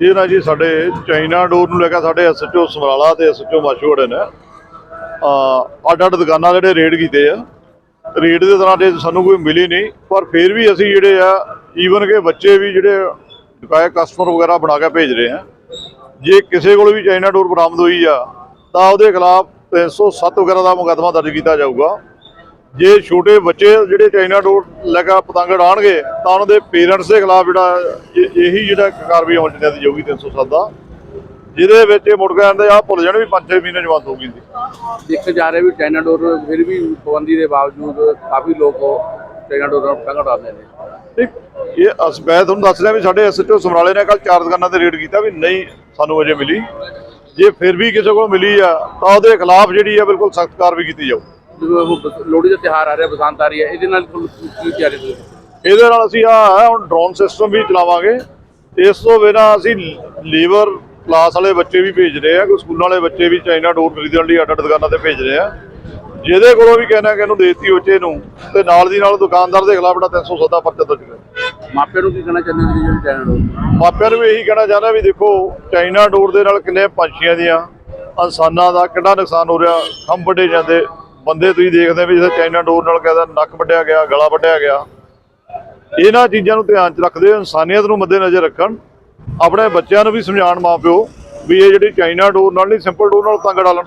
ਇਹ ਨਾ ਜੀ ਸਾਡੇ ਚਾਈਨਾ ਡੋਰ ਨੂੰ ਲੈ ਕੇ ਸਾਡੇ ਐਸਐਚਓ ਸਮਰਾਲਾ ਤੇ ਐਸਐਚਓ ਮਾਛੂਵਾੜੇ ਨੇ ਆ ਅੱਡ ਅੱਡ ਦੁਕਾਨਾਂ ਜਿਹੜੇ ਰੇਡ ਕੀਤੇ ਆ। ਰੇਡ ਦੇ ਦੌਰਾਨ ਤੇ ਸਾਨੂੰ ਕੋਈ ਮਿਲੀ ਨਹੀਂ, ਪਰ ਫਿਰ ਵੀ ਅਸੀਂ ਜਿਹੜੇ ਆ ਈਵਨ ਕਿ ਬੱਚੇ ਵੀ ਜਿਹੜੇ ਦੁਕਾਏ ਕਸਟਮਰ ਵਗੈਰਾ ਬਣਾ ਕੇ ਭੇਜ ਰਹੇ ਆ। ਜੇ ਕਿਸੇ ਕੋਲ ਵੀ ਚਾਈਨਾ ਡੋਰ ਬਰਾਮਦ ਹੋਈ ਆ, ਤਾਂ ਉਹਦੇ ਖਿਲਾਫ 307 ਵਗੈਰਾ ਦਾ ਮੁਕੱਦਮਾ ਦਰਜ ਕੀਤਾ ਜਾਊਗਾ। ਜੇ ਛੋਟੇ ਬੱਚੇ ਜਿਹੜੇ ਚਾਈਨਾ ਡੋਰ ਲੈ ਕੇ ਪਤੰਗ ਉਡਾਣਗੇ ਤਾਂ ਉਹਨਾਂ ਦੇ ਪੇਰੈਂਟਸ ਦੇ ਖਿਲਾਫ ਜਿਹੜਾ ਇਹ- ਜਿਹੜਾ ਕਾਰਵਾਈ ਅਮਲ ਚ ਲਿਆਂਦੀ ਜਾਊਗੀ 307 ਦਾ। ਜਿਹਦੇ ਵਿੱਚ ਇਹ ਮੁੜ ਕੇ ਆਂਦੇ ਆ ਭੁੱਲ ਜਾਣ ਵੀ 5-6 ਮਹੀਨੇ ਜਵਾਨ ਹੋਊਗੀ ਜੀ ਦੇਖੇ ਜਾ ਰਹੇ ਵੀ ਚਾਈਨਾ ਡੋਰ ਫਿਰ ਵੀ ਪਾਬੰਦੀ ਦੇ ਬਾਵਜੂਦ ਕਾਫੀ ਲੋਕ ਚਾਈਨਾ ਡੋਰ ਨਾਲ ਪਤੰਗ ਉਡਾਉਂਦੇ ਨੇ। ਇਹ ਇਹ ਅਸ ਮੈਂ ਤੁਹਾਨੂੰ ਦੱਸ ਰਿਹਾ ਵੀ ਸਾਡੇ ਐਸਐਚਓ ਸਮਰਾਲੇ ਨੇ ਕੱਲ ਚਾਰ ਦੁਕਾਨਾਂ ਤੇ ਰੇਡ ਕੀਤਾ ਵੀ ਨਹੀਂ ਸਾਨੂੰ ਅਜੇ ਮਿਲੀ। ਜੇ ਫਿਰ ਵੀ ਕਿਸੇ ਕੋਲ ਮਿਲੀ ਆ ਤਾਂ ਉਹਦੇ ਖਿਲਾਫ ਜਿਹੜੀ ਆ ਬਿਲਕੁਲ ਸਖਤ ਕਾਰਵਾਈ ਕੀਤੀ ਜਾਊ। ਜਿਵੇਂ ਉਹ ਲੋਹੜੀ ਦਾ ਤਿਉਹਾਰ ਆ ਰਿਹਾ ਬਸੰਤ ਆ ਰਹੀ ਹੈ ਇਹਦੇ ਨਾਲ ਤੁਹਾਨੂੰ ਕੀ ਤਿਆਰੀ ਤੁਸੀਂ ਇਹਦੇ ਨਾਲ ਅਸੀਂ ਆ ਹੁਣ ਡਰੋਨ ਸਿਸਟਮ ਵੀ ਚਲਾਵਾਂਗੇ। ਇਸ ਤੋਂ ਬਿਨਾਂ ਅਸੀਂ ਲੀਵਰ ਕਲਾਸ ਵਾਲੇ ਬੱਚੇ ਵੀ ਭੇਜ ਰਹੇ ਆ ਕੋਈ ਸਕੂਲਾਂ ਵਾਲੇ ਬੱਚੇ ਵੀ ਚਾਈਨਾ ਡੋਰ ਖਰੀਦਣ ਲਈ ਅੱਡ ਅੱਡ ਦੁਕਾਨਾਂ ਤੇ ਭੇਜ ਰਹੇ ਆ। ਜਿਹਦੇ ਕੋਲੋਂ ਵੀ ਕਹਿਣਾ ਕਿ ਇਹਨੂੰ ਦੇਤੀ ਬੱਚੇ ਨੂੰ ਤੇ ਨਾਲ ਦੀ ਨਾਲ ਦੁਕਾਨਦਾਰ ਦੇ ਖਿਲਾਫ ਜਿਹੜਾ 307 ਦਾ ਪਰਚਾ ਦਰਜ ਕਰ ਮਾਪਿਆਂ ਨੂੰ ਕੀ ਕਹਿਣਾ ਚਾਹੁੰਦੇ ਹੋ ਜੀ ਚਾਈਨਾ ਡੋਰ ਮਾਪਿਆਂ ਨੂੰ ਵੀ ਇਹੀ ਕਹਿਣਾ ਚਾਹੁੰਦਾ ਵੀ ਦੇਖੋ ਚਾਈਨਾ ਡੋਰ ਦੇ ਨਾਲ ਕਿੰਨੇ ਪੰਛੀਆਂ ਦੀਆਂ ਇਨਸਾਨਾਂ ਦਾ ਕਿੰਨਾ ਨੁਕਸਾਨ ਹੋ ਰਿਹਾ ਖੰਭ ਵੱਢੇ ਜਾਂਦੇ ਬੰਦੇ ਤੁਸੀਂ ਦੇਖਦੇ ਵੀ ਜਿਵੇਂ ਚਾਈਨਾ ਡੋਰ ਨਾਲ ਕਹਿੰਦਾ ਨੱਕ ਵੱਢਿਆ ਗਿਆ, ਗਲਾ ਵੱਢਿਆ ਗਿਆ। ਇਹਨਾਂ ਚੀਜ਼ਾਂ ਨੂੰ ਧਿਆਨ 'ਚ ਰੱਖਦੇ ਹੋਏ ਇਨਸਾਨੀਅਤ ਨੂੰ ਮੱਦੇਨਜ਼ਰ ਰੱਖਣ, ਆਪਣੇ ਬੱਚਿਆਂ ਨੂੰ ਵੀ ਸਮਝਾਉਣ ਮਾਪਿਓ ਵੀ ਇਹ ਜਿਹੜੀ ਚਾਈਨਾ ਡੋਰ ਨਾਲ ਨਹੀਂ, ਸਿੰਪਲ ਡੋਰ ਨਾਲ ਤੰਗ ਉਡਾ ਲੈਣ।